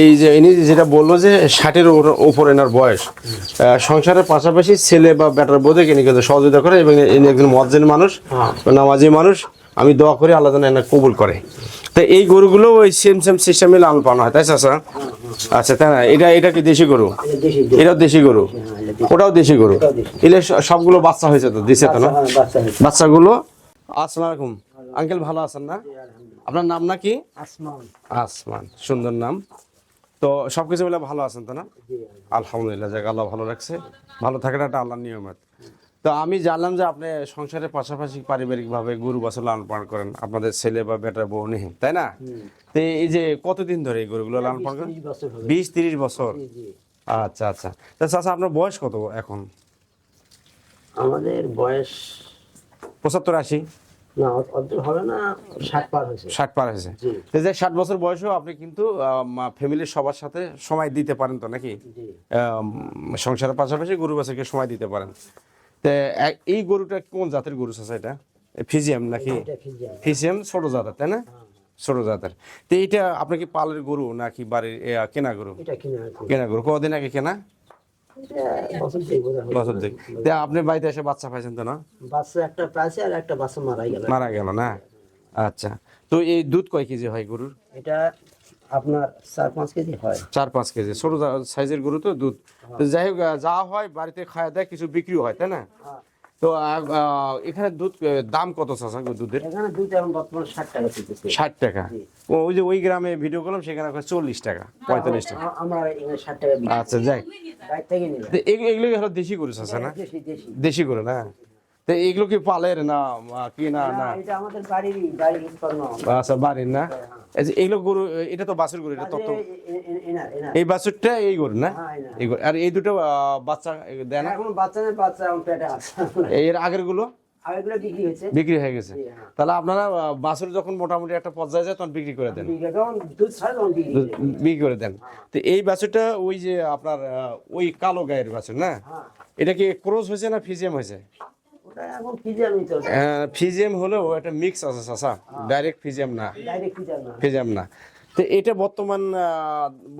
এই যে ইনি যেটা বলল যে ষাটের উপর এনার বয়স সংসারের পাশাপাশি ছেলে বা বেটার বোধে কিনে কিন্তু সহযোগিতা করে এবং ইনি একজন মজ্জেন মানুষ নামাজি মানুষ। আমি দোয়া করি আল্লাহ যেন এনার কবুল করে। তো এই গরুগুলো ওই সেম সেম সিস্টেমে লালন পালন হয় তাই চাষা আচ্ছা তাই না? এটা এটা কি দেশি গরু? এটাও দেশি গরু? ওটাও দেশি গরু? এলে সবগুলো বাচ্চা হয়েছে তো দিছে তো না? হ্যাঁ, বাচ্চাগুলো? আসসালামু আলাইকুম। আঙ্কেল ভালো আছেন না? আপনার নাম নাকি আসমান। আসমান সুন্দর নাম। তো সবকিছু মিলে ভালো আছেন তো না? আলহামদুলিল্লাহ যাক আল্লাহ ভালো রাখছে। ভালো থাকাটা একটা আল্লাহ নিয়মত। তো আমি জানলাম যে আপনি সংসারের পাশাপাশি পারিবারিকভাবে গরু বাছুর লালন পালন করেন। আপনাদের ছেলে বা বেটার বউ নেই তাই না? তো এই যে কতদিন ধরে এই গরুগুলো লালন পালন করেন? বিশ তিরিশ বছর আচ্ছা আচ্ছা। তা চাচা আপনার বয়স কত এখন? আমাদের বয়স পঁচাত্তর আশি। না অত- অত হবে না ষাট পার হয়েছে। ষাট পার হয়েছে। যে ষাট বছর বয়সেও আপনি কিন্তু ফ্যামিলির সবার সাথে সময় দিতে পারেন তো নাকি? সংসারের পাশাপাশি গরু বাছাকে সময় দিতে পারেন। তো এই গরুটা কোন জাতের গরু আছে এটা? ফিজিয়াম নাকি? ফিজিয়াম। ছোট জাতের তাই না? ছোট জাতের। তো এইটা আপনি কি পালের গরু নাকি বাড়ির কেনা গরু? এটা কিনে গরু। কদিন আগে কেনা? এটা বছর হয় আপনি বাড়িতে এসে বাচ্চা পাইছেন তো না? বাচ্চা একটা পাইছে আর একটা বাচ্চা মারা গেল। মারা গেল না? আচ্ছা। তো এই দুধ কয় কেজি হয় গরুর? এটা আপনার চার পাঁচ কেজি হয়। চার পাঁচ কেজি। ছোট সাইজের গরু তো দুধ। যাই হোক যা হয় বাড়িতে খাওয়া দেয় কিছু বিক্রিও হয় তাই না? তো এখানে দুধ দাম কত চাষা দুধের? এখানে দুধ এখন বর্তমানে ষাট টাকা ষাট টাকা। ও, ওই যে ওই গ্রামে ভিডিও করলাম সেখানে চল্লিশ টাকা পঁয়তাল্লিশ টাকা। আমরা ষাট টাকা আচ্ছা যাই। এগুলো হলো দেশি গরু চাষা না? দেশি দেশি। দেশি গরু না? তো এগুলো কি পালের না কি না না এটা আমাদের বাড়িরই বাড়ির উৎপন্ন। আচ্ছা বাড়ির না? এগুলো গরু এটা তো বাছুর গরু এটা এই বাছুরটা এই গরু না? হ্যাঁ, এই গরু। আর এই দুটো বাচ্চা দেয় না? এখন বাচ্চা নেই বাচ্চা পেটে আছে। এর আগেরগুলো? বিক্রি হয়েছে। বিক্রি হয়ে গেছে। হ্যাঁ। তাহলে আপনারা বাছুর যখন মোটামুটি একটা পর্যায়ে যায় তখন বিক্রি করে দেন। বিক্রি করে দেন। তো এই বাছুরটা ওই যে আপনার ওই কালো গায়ের বাছুর না? হ্যাঁ। এটা কি ক্রস হয়েছে না ফিজিয়াম হয়েছে? ফিজিয়াম হলেও একটা মিক্স আছে চাষা ডাইরেক্ট ফিজিয়াম না। ফিজিয়াম না। তো এটা বর্তমান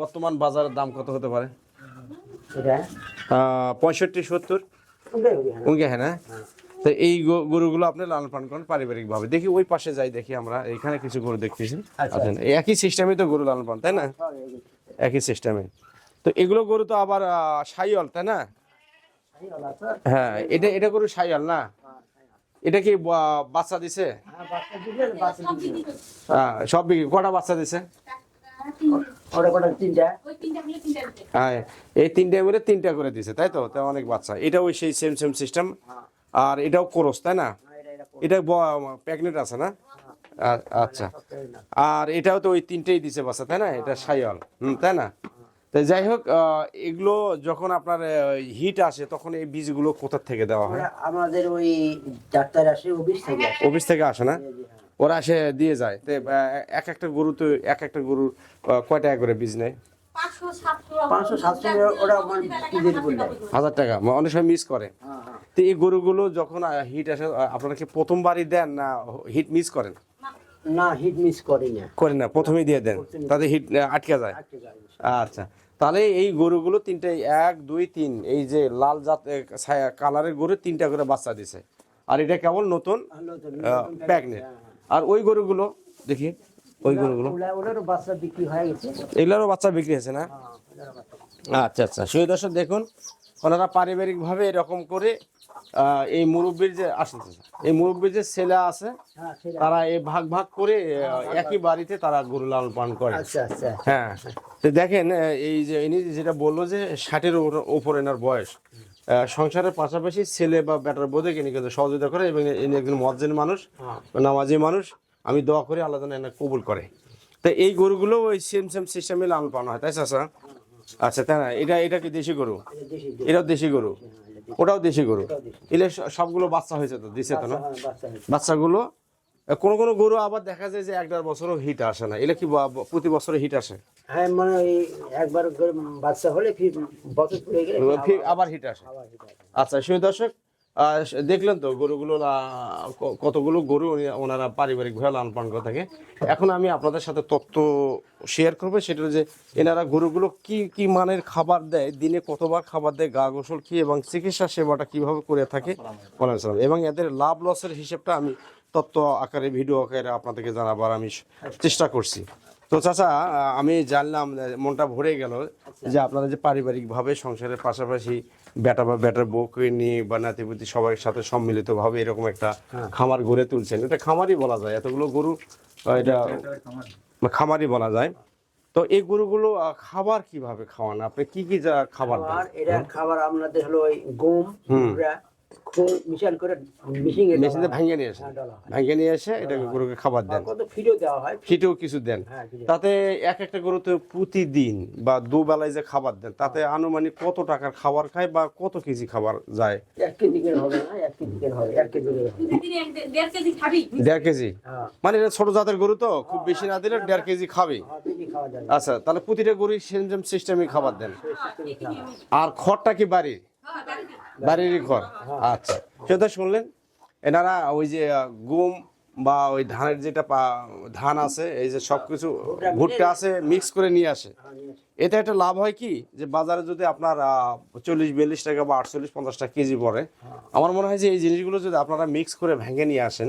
বর্তমান বাজারের দাম কত হতে পারে? পঁয়ষট্টি সত্তর? হবে, হ্যাঁ। হ্যাঁ না? তো এই গরুগুলো আপনি লালন পালন করেন পারিবারিক ভাবে দেখি ওই পাশে যাই দেখি আমরা। এখানে কিছু গরু দেখতেছি। আচ্ছা, আচ্ছা এই একই সিস্টেমে তো গরু লালন পালন তাই না? একই সিস্টেমে তো এগুলো গরু তো আবার সাইয়াল তাই না। হ্যাঁ এটা এটা গরু সাইয়াল না? এটা কি বাচ্চা দিছে? হ্যাঁ, সব বিক্রি কটা বাচ্চা দিছে? হ্যাঁ এই তিনটা মিলে তিনটা করে দিছে তাই তো? অনেক বাচ্চা। এটা ওই সেই সেম সেম সিস্টেম আর এটাও কোরস তাই না? এটা প্যাগনেট আছে না? আচ্ছা। আর এটাও তো ওই তিনটেই দিছে বাচ্চা তাই না? এটা সাইয়াল। হুম তাই না? তো যাই হোক এগুলো যখন আপনার হিট আসে তখন এই বীজগুলো কোথা থেকে দেওয়া হয়? আমাদের ওই ডাক্তার আসে অফিস থেকে আসে। অফিস থেকে আসে না? ওরা এসে দিয়ে যায়। তো এক একটা গরু তো এক একটা গরুর কয় টাকা করে বীজ নেয়? পাঁচশো সাতশো। ওরা মানে কিদের বললে হাজার টাকা। মানে অনেক সময় মিস করে। হ্যাঁ হ্যাঁ। তো এই গরুগুলো যখন হিট আসে আপনারা কি প্রথমবারই দেন না হিট মিস করেন? না। হিট মিস করি না। করেন না প্রথমেই দিয়ে দেন। তাতে হিট আটকে যায়। আচ্ছা। তাহলে এই গরুগুলো তিনটে এক দুই তিন এই যে লাল জাত কালারের গরু তিনটা করে বাচ্চা দিছে। আর এটা কেবল নতুন প্যাকনেট প্যাগনেট আর ওই গরুগুলো দেখি ওই গরুগুলো। ওরা- বাচ্চা বিক্রি হয়ে গেছে। এগুলোরও বাচ্চা বিক্রি হয়েছে না? হ্যাঁ। আচ্ছা আচ্ছা। দর্শক দেখুন ওনারা পারিবারিকভাবে এরকম করে এই মুরব্বীর যে আসেন এই মুরব্বীর যে ছেলে আছে হ্যাঁ তারা এই ভাগ ভাগ করে একই বাড়িতে তারা গরু লালন পালন করে। আচ্ছা আচ্ছা। হ্যাঁ তো দেখেন এই যে ইনি যেটা বলল যে ষাটের ওপর এনার বয়স সংসারের পাশাপাশি ছেলে বা বেটার বোধে কিনে কিন্তু সহযোগিতা করে এবং ইনি একজন মজ্জেন মানুষ নামাজি মানুষ। আমি দোয়া করি আল্লাহ যেন এনার কবুল করে। তো এই গরুগুলো ওই সেম সেম সিস্টেমে লালন পালন হয় তাই চাষা আচ্ছা তাই না এটা এটা কি দেশি গরু? এটাও দেশি গরু? ওটাও দেশি গরু? এলে সবগুলো বাচ্চা হয়েছে তো দিছে তো না? হ্যাঁ। বাচ্চাগুলো? কোন কোনো গরু আবার দেখা যায় যে এক দেড় বছরও হিট আসে না। এলে কি প্রতি বছরে হিট আসে? হ্যাঁ মানে একবার বাচ্চা হলে বছর আবার হিট আসে। আচ্ছা শুনে দর্শক দেখলেন তো গরুগুলো কতগুলো গরু ওনারা পারিবারিকভাবে লালন পালন করে থাকে। এখন আমি আপনাদের সাথে তথ্য শেয়ার করব, সেটা যে এনারা গরুগুলো কি কি মানের খাবার দেয়, দিনে কতবার খাবার দেয়, গা গোসল কি এবং চিকিৎসা সেবাটা কীভাবে করে থাকে এবং এদের লাভ লসের হিসেবটা আমি তথ্য আকারে ভিডিও আকারে আপনাদেরকে জানাবার আমি চেষ্টা করছি। তো চাচা আমি জানলাম মনটা ভরে গেল যে আপনারা যে পারিবারিকভাবে সংসারের পাশাপাশি বেটা বা বেটার বউকে নিয়ে বা নাতিপুতি সবার সাথে সম্মিলিতভাবে এরকম একটা খামার গড়ে তুলছেন। এটা খামারই বলা যায়। এতগুলো গরু এটা খামারই বলা যায়। তো এই গরুগুলো খাবার কীভাবে খাওয়ান? আপনি কি কি যা- খাবার এটা খাবার আপনাদের হলো ওই গম মিশাল করে মিশিং মেশিনে ভাঙিয়ে নিয়ে আসেন। হ্যাঁ, হয়। ভাঙিয়ে নিয়ে এসে এটাকে গরুকে খাবার দেন। কত ফিডও দেওয়া হয়। ফিটেও কিছু দেন। হ্যাঁ, তাতে এক একটা গরুতে প্রতিদিন বা দুবেলায় যে খাবার দেন তাতে আনুমানিক কত টাকার খাবার খায় বা কত কেজি খাবার যায়? এক কেজি করে হবে না এক কেজি করে হবে এক কেজি দেড় কেজি খাবি। দেড় কেজি? হ্যাঁ। মানে এটা ছোট জাতের গরু তো খুব বেশি না দিলে দেড় কেজি খাবে। হ্যাঁ, আচ্ছা তাহলে প্রতিটা গরু সেরকম সিস্টেমে খাবার দেন। আর খড়টা কি বাড়ির বাড়িরই খড় আচ্ছা। সেটা শুনলেন? এনারা ওই যে গম বা ওই ধানের যেটা ধান আছে এই যে সবকিছু ভুট্টা আছে মিক্স করে নিয়ে আসে। এটা একটা লাভ হয় কি? যে বাজারে যদি আপনার চল্লিশ বিয়াল্লিশ টাকা বা আটচল্লিশ পঞ্চাশ টাকা কেজি পড়ে আমার মনে হয় যে এই জিনিসগুলো যদি আপনারা মিক্স করে ভেঙে নিয়ে আসেন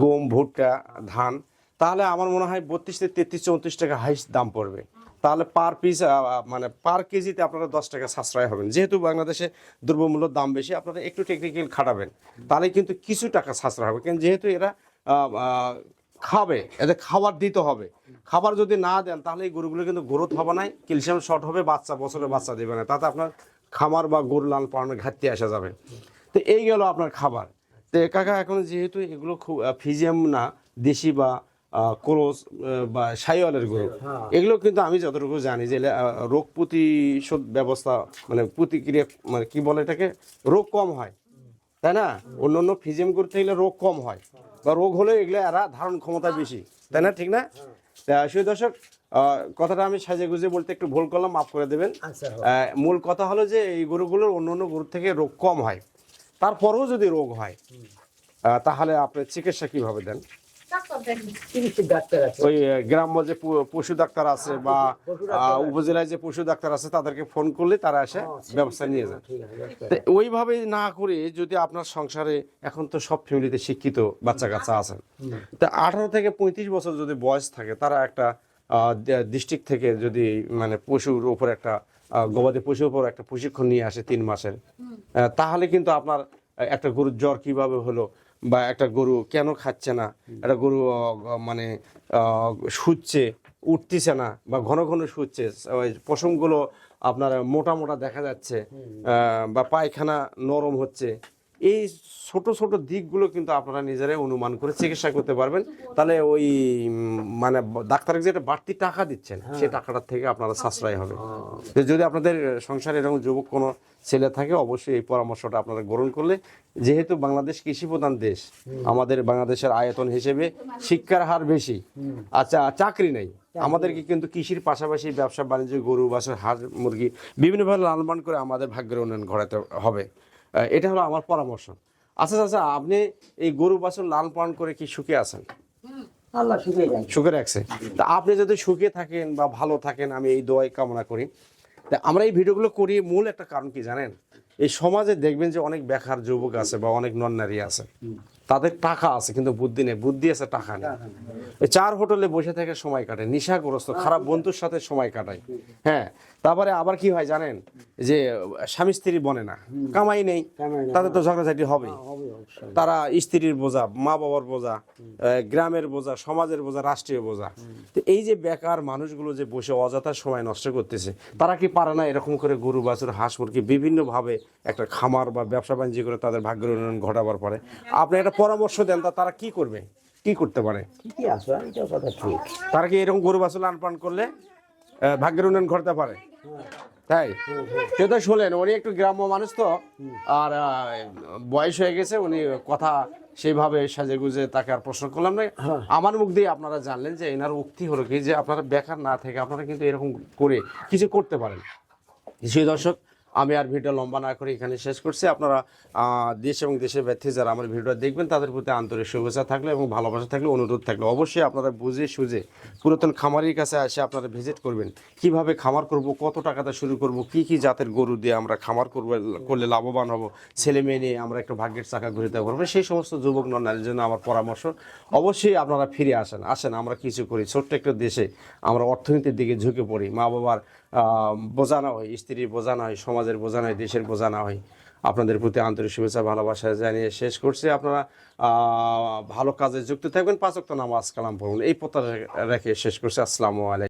গম ভুট্টা ধান তাহলে আমার মনে হয় বত্রিশ থেকে তেত্রিশ চৌত্রিশ টাকা হাইস্ট দাম পড়বে। তাহলে পার পিস মানে পার কেজিতে আপনারা দশ টাকা সাশ্রয় হবেন। যেহেতু বাংলাদেশে দ্রব্যমূল্যের দাম বেশি, আপনারা একটু টেকনিক্যাল খাটাবেন, তাহলে কিন্তু কিছু টাকা সাশ্রয় হবে। কিন্তু যেহেতু এরা খাবে, এদের খাবার দিতে হবে। খাবার যদি না দেন, তাহলে এই গরুগুলো কিন্তু গ্রোথ হবে না, ক্যালসিয়াম শর্ট হবে, বাচ্চা বছরে বাচ্চা দেবে না। তাতে আপনার খামার বা গরু লাল পালনের ঘাটতি আসা যাবে। তো এই গেল আপনার খাবার। তো কাকা, এখন যেহেতু এগুলো খুব ফিজিয়াম না, দেশি বা ক্রোস বা সাইওয়ালের গরু এগুলো কিন্তু আমি যতটুকু জানি যে রোগ প্রতিশোধ ব্যবস্থা মানে প্রতিক্রিয়া মানে কি বলে এটাকে? রোগ কম হয়। তাই না? অন্য অন্য ফিজিয়াম করতে গেলে রোগ কম হয়। বা রোগ হলে এগুলো এরা ধারণ ক্ষমতা বেশি। তাই না? ঠিক না? তা সুই দর্শক কথাটা আমি সাজে গুজে বলতে একটু ভুল করলাম মাফ করে দেবেন। আচ্ছা মূল কথা হলো যে এই গরুগুলোর অন্য অন্য গরুর থেকে রোগ কম হয়। তারপরেও যদি রোগ হয় তাহলে আপনি চিকিৎসা কীভাবে দেন? ওই গ্রাম্য যে পশু ডাক্তার আছে বা উপজেলায় যে পশু ডাক্তার আছে তাদেরকে ফোন করলে তারা এসে ব্যবস্থা নিয়ে যায় ওইভাবে না করে যদি আপনার সংসারে এখন তো সব ফ্যামিলিতে শিক্ষিত বাচ্চা কাচ্চা আছে। তা আঠারো থেকে পঁয়ত্রিশ বছর যদি বয়স থাকে তারা একটা ডিস্ট্রিক্ট থেকে যদি মানে পশুর উপর একটা গবাদি পশুর উপর একটা প্রশিক্ষণ নিয়ে আসে তিন মাসের আহ, তাহলে কিন্তু আপনার একটা গরুর জ্বর কীভাবে হলো বা একটা গরু কেন খাচ্ছে না? একটা গরু মানে আহ, শুচ্ছে উঠতেছে না বা ঘন ঘন শুচ্ছে ওই পশমগুলো আপনার মোটা মোটা দেখা যাচ্ছে বা পায়খানা নরম হচ্ছে এই ছোট ছোট দিকগুলো কিন্তু আপনারা নিজেরাই অনুমান করে চিকিৎসা করতে পারবেন। তাহলে ওই মানে ডাক্তারের যেটা বাড়তি টাকা দিচ্ছেন সেই টাকাটার থেকে আপনারা সাশ্রয় হবে। তো যদি আপনাদের সংসারে এরকম যুবক কোনো ছেলে থাকে অবশ্যই এই পরামর্শটা আপনারা গ্রহণ করলে যেহেতু বাংলাদেশ কৃষি প্রধান দেশ আমাদের বাংলাদেশের আয়তন হিসেবে শিক্ষার হার বেশি। আচ্ছা চাকরি নেই। আমাদেরকে কিন্তু কৃষির পাশাপাশি ব্যবসা বাণিজ্য গরু বাসের হাঁস মুরগি বিভিন্নভাবে লালন পালন করে আমাদের ভাগ্যের উন্নয়ন ঘটাতে হবে। এটা হলো আমার পরামর্শ। আচ্ছা আচ্ছা আপনি এই গরু বাছুর লাল পালন করে কি সুখে আছেন? আল্লাহ সুখে রাখছে। তা আপনি যদি সুখে থাকেন বা ভালো থাকেন আমি এই দোয়াই কামনা করি। তা আমরা এই ভিডিওগুলো করি মূল একটা কারণ কি জানেন? এই সমাজে দেখবেন যে অনেক বেকার যুবক আছে বা অনেক নন নারী আছে। তাদের টাকা আছে কিন্তু বুদ্ধি নেই। বুদ্ধি আছে টাকা নেই। এই চার হোটেলে বসে থেকে সময় কাটে নেশাগ্রস্ত খারাপ বন্ধুর সাথে সময় কাটায়। হ্যাঁ তারপরে আবার কি হয় জানেন? যে স্বামী স্ত্রী বনে না কামাই নেই তাদের তো ঝগড়াঝাটি হবেই। হবে তারা স্ত্রীর বোঝা মা বাবার বোঝা গ্রামের বোঝা সমাজের বোঝা রাষ্ট্রীয় বোঝা। তো এই যে বেকার মানুষগুলো যে বসে অযথা সময় নষ্ট করতেছে তারা কি পারে না এরকম করে গরু বাছুর হাঁস মুরগি বিভিন্নভাবে একটা খামার বা ব্যবসা বাণিজ্য করে তাদের ভাগ্যের উন্নয়ন ঘটাবার পরে? আপনি একটা পরামর্শ দেন তা তারা কি করবে? কি করতে পারে? ঠিকই আছে এটা কথা ঠিক। তারা কি এরকম গরু বাছুর আনপান করলে ভাগ্যের উন্নয়ন ঘটতে পারে? তাই? সেটা শোনেন উনি একটু গ্রাম্য মানুষ তো আর বয়স হয়ে গেছে উনি কথা সেইভাবে সাজে গুজে তাকে আর প্রশ্ন করলাম না। আমার মুখ দিয়ে আপনারা জানলেন যে এনার উক্তি হলো কি যে আপনারা বেকার না থেকে আপনারা কিন্তু এরকম করে কিছু করতে পারেন। সেই দর্শক আমি আর ভিডিও লম্বা না করে এখানে শেষ করছি। আপনারা দেশ এবং দেশের ব্যর্থী যারা আমার ভিডিওটা দেখবেন, তাদের প্রতি আন্তরিক শুভেচ্ছা থাকলে এবং ভালোবাসা থাকলে, অনুরোধ থাকলে অবশ্যই আপনারা বুঝে সুঝে পুরাতন খামারির কাছে এসে আপনারা ভিজিট করবেন। কীভাবে খামার করব, কত টাকাতে শুরু করব, কি কি জাতের গরু দিয়ে আমরা খামার করব, করলে লাভবান হব, ছেলে মেয়ে নিয়ে আমরা একটু ভাগ্যের চাকা ঘুরিতে পারব সেই সমস্ত যুবক নারীর জন্য আমার পরামর্শ। অবশ্যই আপনারা ফিরে আসেন আসেন, আমরা কিছু করি। ছোট্ট একটা দেশে আমরা অর্থনীতির দিকে ঝুঁকে পড়ি। মা বাবার আহ, বোঝা না হয় স্ত্রীর বোঝানো হয় সমাজের বোঝানো হয় দেশের বোঝানো হয়। আপনাদের প্রতি আন্তরিক শুভেচ্ছা ভালোবাসা জানিয়ে শেষ করছি। আপনারা ভালো কাজে যুক্ত থাকবেন। পাঁচক নামাজ কালাম পড়ুন। এই পথা রেখে শেষ করছি। আসসালামু আলাইকুম।